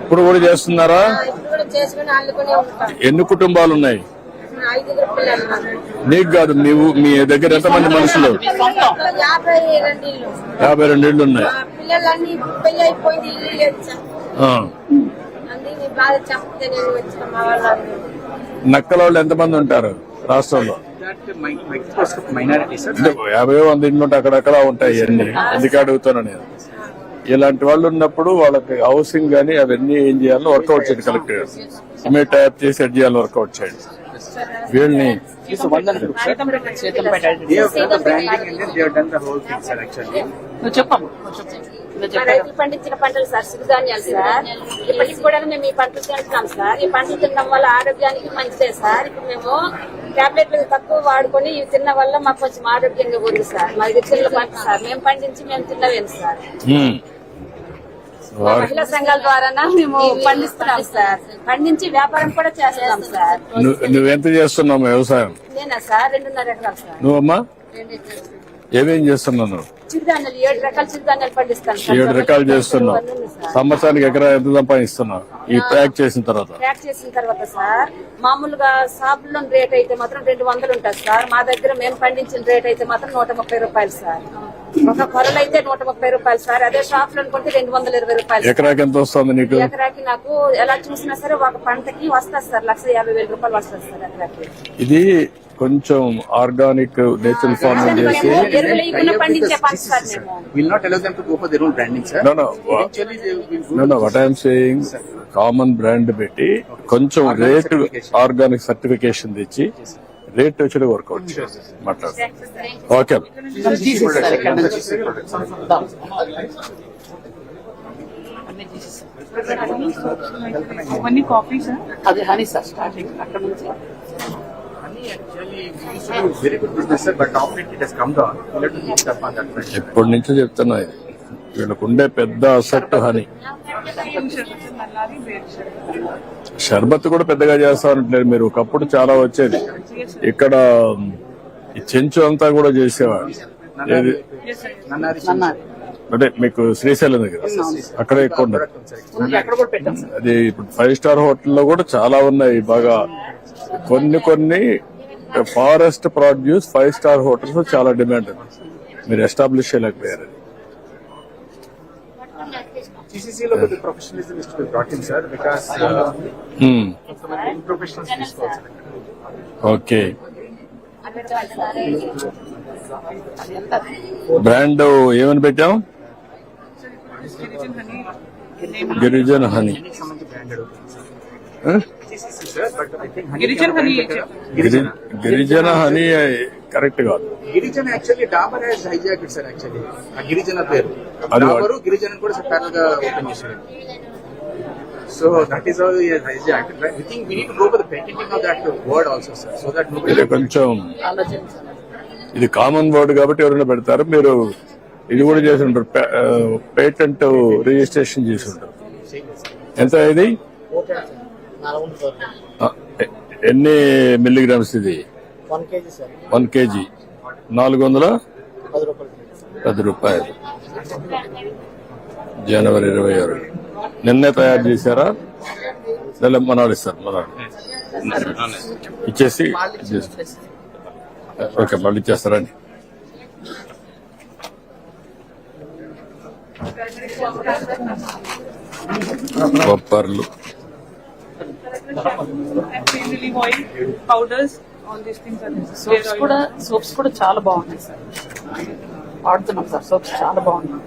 ఇప్పుడు కూడా చేస్తున్నారా? ఎన్ని కుటుంబాలు ఉన్నాయి? నాకు. కాదు మీ ఊ- మీ దగ్గర ఎంతమంది మనుషులు? యాభై రెండు ఇల్లు యాభై రెండు ఇళ్ళు ఉన్నాయి. నక్కల వాళ్ళు ఎంతమంది ఉంటారు రాష్ట్రంలో? యాభై వంద ఇండ్లు ఉంటే అక్కడక్కడ ఉంటాయి అన్ని అందుకే అడుగుతాను నేను? ఇలాంటి వాళ్ళు ఉన్నప్పుడు వాళ్ళకి హౌసింగ్ గానీ అవన్నీ ఏం చేయాలో వర్కౌట్ చేయండి కలెక్టర్ ఇమీడియట్ టైప్ చేసి ఎడ్ చేయాలి వర్కౌట్ చేయండి. వీళ్ళని. రైతులు పండించిన పంటలు సార్ సిరిధాన్యాలు సార్. ఇప్పటికి కూడా మేము ఈ పంటలు తింటున్నాం సార్. ఈ పంటలు తినడం వల్ల ఆరోగ్యానికి మంచిదే సార్. ఇప్పుడు మేము టాబ్లెట్లు తక్కువ వాడుకొని ఇవి తిన్న వల్ల మాకు కొంచెం ఆరోగ్యంగా ఉంది సార్. మా ఇది చిన్న పంట సార్. మేము పండించి మేము తిన్నవేం సార్. మహిళా సంఘాల ద్వారా మేము పండిస్తున్నాం సార్. పండించి వ్యాపారం కూడా చేస్తున్నాం సార్. నువ్వు నువ్వెంత చేస్తున్నావు వ్యవసాయం? నేనా సార్? రెండున్నర ఎకరాలు సార్. నువ్వమ్మా? ఏమేం చేస్తున్నావు నువ్వు? చిరుధాన్యాలు ఏడు రకాల చిరుధాన్యాలు పండిస్తాను ఏడు రకాలు చేస్తున్నావు. సంవత్సరానికి ఎకరా ఎంత సంపాదిస్తున్నావు? ఈ ప్యాక్ చేసిన తర్వాత. ప్యాక్ చేసిన తర్వాత సార్ మామూలుగా షాపుల్లో రేట్ అయితే మాత్రం రెండు వందలు ఉంటుంది సార్. మా దగ్గర మేము పండించిన రేట్ అయితే మాత్రం నూట ముప్పై రూపాయలు సార్. ఒక కొరలు అయితే నూట ముప్పై రూపాయలు సార్. అదే షాప్లో అనుకుంటే రెండు వందల ఇరవై రూపాయలు. ఎకరాకి ఎంత వస్తుంది నీకు? ఎకరాకి నాకు ఎలా చూసినా సరే ఒక పంటకి వస్తుంది సార్. లక్ష యాభై వేల రూపాయలు వస్తుంది సార్ ఎకరాకి. ఇది కొంచెం ఆర్గానిక్ నేచురల్ ఫార్మింగ్ చేసి what I'm saying common brand పెట్టి కొంచెం రేట్ ఆర్గానిక్ సర్టిఫికేషన్ తెచ్చి రేట్ వచ్చి వర్కౌట్ మాట్లాడు ఓకే అది హనీ సార్ స్టార్టింగ్ అక్కడ నుంచి. ఎప్పటి నుంచో చెప్తున్నా ఇది. వీళ్ళకు ఉండే పెద్ద అసెట్ హని. షర్బత్ కూడా పెద్దగా చేస్తారంటారు మీరు. ఒకప్పుడు చాలా వచ్చేది. ఇక్కడ ఈ చెంచు అంతా కూడా నన్నారు అంటే మీకు శ్రీశైలం దగ్గర. అక్కడే ఎక్కువ ఉండదు. అది ఇప్పుడు ఫైవ్ స్టార్ హోటల్లో కూడా చాలా ఉన్నాయి బాగా. కొన్ని కొన్ని forest produce five star hotels చాలా డిమాండ్. ఉంది మీరు ఎస్టాబ్లిష్ చేయలేకపోయారు. Okay brand hmm. ఏమని పెట్టాం Girijan honey Girijana honey correct కాదు. Girijana actually Dabur has hijack sir actually. ఆ గిరిజన పేరు. డాబరు గిరిజన కూడా ప్యారల్గా ఓపెన్ చేశాడు. So that is how hijack we think we need to go for the patenting of that word also sir so that ఇది కొంచెం ఇది common word కాబట్టి ఎవరైనా పెడతారు. మీరు ఇది కూడా చేసి ఉంటారు. పేటెంట్ రిజిస్ట్రేషన్ చేసి ఉంటారు. ఎంత ఇది? ఎన్ని మిల్లీగ్రామ్స్ ఇది? వన్ కేజీ నాలుగు వందల పది రూపాయలు జనవరి ఇరవై ఆరు. నిన్నే తయారు చేశారా? లేదా మనాడు ఇస్తారు మనాడు ఇచ్చేసి ఓకే మళ్ళీ ఇచ్చేస్తారండి బొప్పర్లు live oil powders all these things are soaps కూడా సోప్స్ కూడా చాలా బాగున్నాయి సార్. వాడుతున్నాం సార్ సోప్స్ చాలా బాగున్నాయి.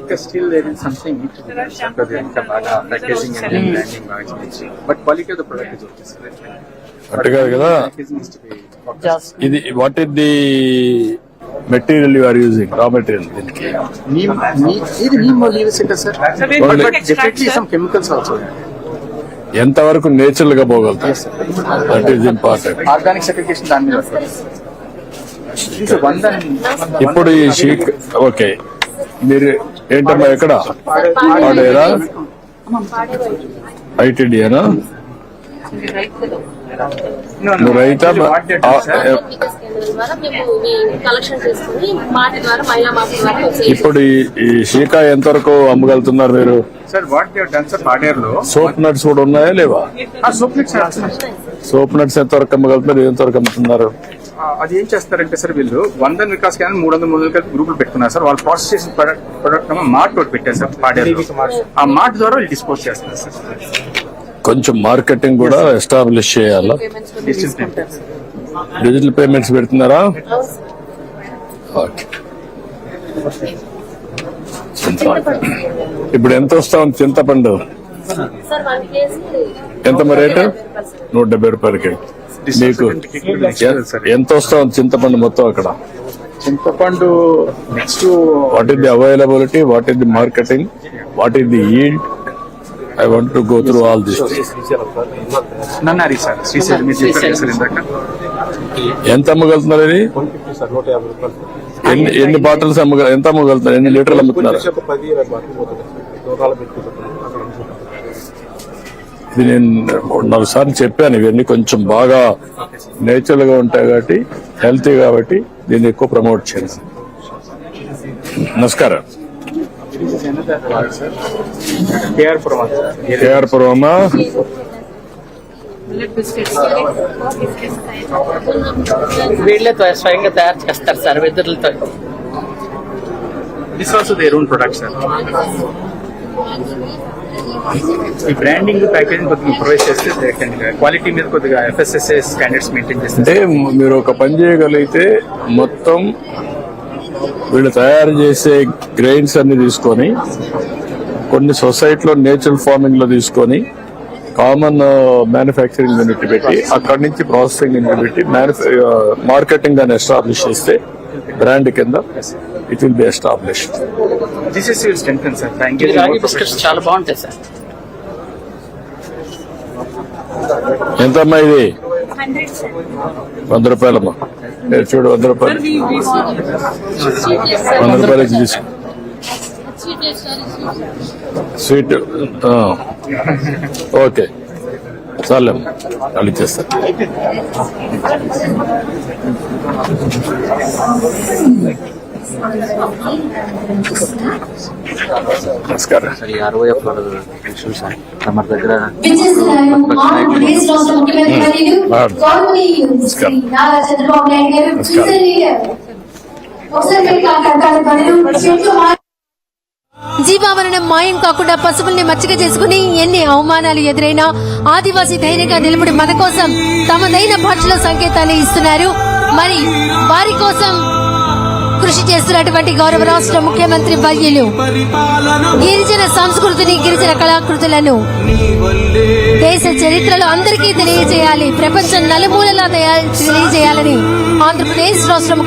ఇంకా still there is something need to be done sir because ఇంకా బాగా ప్యాకేజింగ్ అండ్ బ్రాండింగ్ బాగా చేయించి but quality of the product is okay sir అట్టు కాదు ఇది what is the material you are using raw material దీనికి. నీమ్ ఇది neem leaves ఇంకా sir we but make extract, definitely. Some chemicals also ఎంత వరకు నేచురల్గా పోగలుగుతారు that is important organic certification దాని మీద. ఇది వన్ దన్ ఇప్పుడు ఈ షీక్ ఓకే మీరు ఏంటమ్మా ఎక్కడ పాడేరా ఐటీడీనా రైతా మాటి ఇప్పుడు ఈ షీకా ఎంతవరకు అమ్మగలుగుతున్నారు మీరు? సోప్ నట్స్ కూడా ఉన్నాయా లేవా? ఆ సోప్ చేస్తున్నారు. నట్స్ ఎంతవరకు అమ్మగలుగుతున్నారు ఎంతవరకు అమ్ముతున్నారు? ఆ, అది ఏం చేస్తారంటే సార్ వీళ్ళు వందన్ వికాస్ కానీ మూడు వందల మూడు వందల గ్రూపులు పెట్టుకున్నారు సార్ వాళ్ళు ప్రాసెస్ చేసిన ప్రొడక్ట్ ప్రొడక్ట్ మార్ట్ ఒకటి పెట్టారు సార్ పాడేరు ఆ మార్ట్ ద్వారా వాళ్ళు డిస్పోజ్ చేస్తారు సార్ కొంచెం మార్కెటింగ్ కూడా ఎస్టాబ్లిష్ చేయాలా? డిజిటల్ పేమెంట్స్ పెడుతున్నారా? ఓకే చింతపండు. ఇప్పుడు ఎంత వస్తా ఉంది చింతపండు ఎంత మరి రేటు? నూట డెబ్బై రూపాయలకి. మీకు ఎంత వస్తా ఉంది చింతపండు మొత్తం అక్కడ? చింతపండు next what is the availability what is the marketing what is the yield I want to go through all this nannari sir Srisailam మీరు చెప్పారు సార్ ఇందాక. ఎంత అమ్మగలుగుతున్నారు ఇది? రూపాయలు ఎన్ని ఎన్ని బాటిల్స్ అమ్మగ ఎంత అమ్మగలుగుతున్నారు? ఎన్ని లీటర్లు అమ్ముతున్నారు. ఇది నేను మూడు నాలుగు సార్లు చెప్పాను ఇవన్నీ కొంచెం బాగా నేచురల్గా ఉంటాయి కాబట్టి హెల్తీ కాబట్టి దీన్ని ఎక్కువ ప్రమోట్ చేయాలి. నమస్కారం. కేఆర్ పురమా స్వయంగా తయారు చేస్తారు sir వెదురులతో. This also their own product sir ఈ బ్రాండింగ్ ప్యాకేజింగ్ కొద్దిగా ప్రొవైడ్ చేస్తే క్వాలిటీ మీద కొద్దిగా ఎఫ్ఎస్ఎస్ఏ స్టాండర్డ్స్ మెయింటైన్ చేస్తే అంటే మీరు ఒక పని చేయగలిగితే మొత్తం వీళ్ళు తయారు చేసే గ్రెయిన్స్ అన్ని తీసుకొని కొన్ని సొసైటీలో నేచురల్ ఫార్మింగ్లో తీసుకొని కామన్ మ్యానుఫ్యాక్చరింగ్ యూనిట్ పెట్టి అక్కడి నుంచి ప్రాసెసింగ్ యూనిట్ పెట్టి మార్కెటింగ్ అని ఎస్టాబ్లిష్ చేస్తే బ్రాండ్ కింద it will be establish this is strength sir thank ఇది రాగి యూ బిస్కెట్స్ చాలా బాగుంటాయి సార్ ఎంతమ్మా ఇది? వంద రూపాయలమ్మా. చూడు వంద రూపాయలు. వంద రూపాయలకి తీసుకో. స్వీట్. ఓకే. చాలే వాళ్ళు ఇచ్చేస్తారు నమస్కారం. ఈ అరవై తమ దగ్గర జీవావరణం మాయం కాకుండా పశువుల్ని మచ్చిక చేసుకుని ఎన్ని అవమానాలు ఎదురైనా ఆదివాసీ ధైర్యంగా నిలబడి మన కోసం తమదైన భాషలో సంకేతాలు ఇస్తున్నారు. మరి వారి కోసం చేస్తున్నటువంటి గౌరవ రాష్ట్ర ముఖ్యమంత్రి వర్యులు. గిరిజన సంస్కృతిని గిరిజన కళాకృతులను దేశ చరిత్రలో అందరికీ తెలియజేయాలి. ప్రపంచం నలుమూలలా తెలియజేయాలని ఆంధ్రప్రదేశ్ రాష్ట్ర ముఖ్యమంత్రి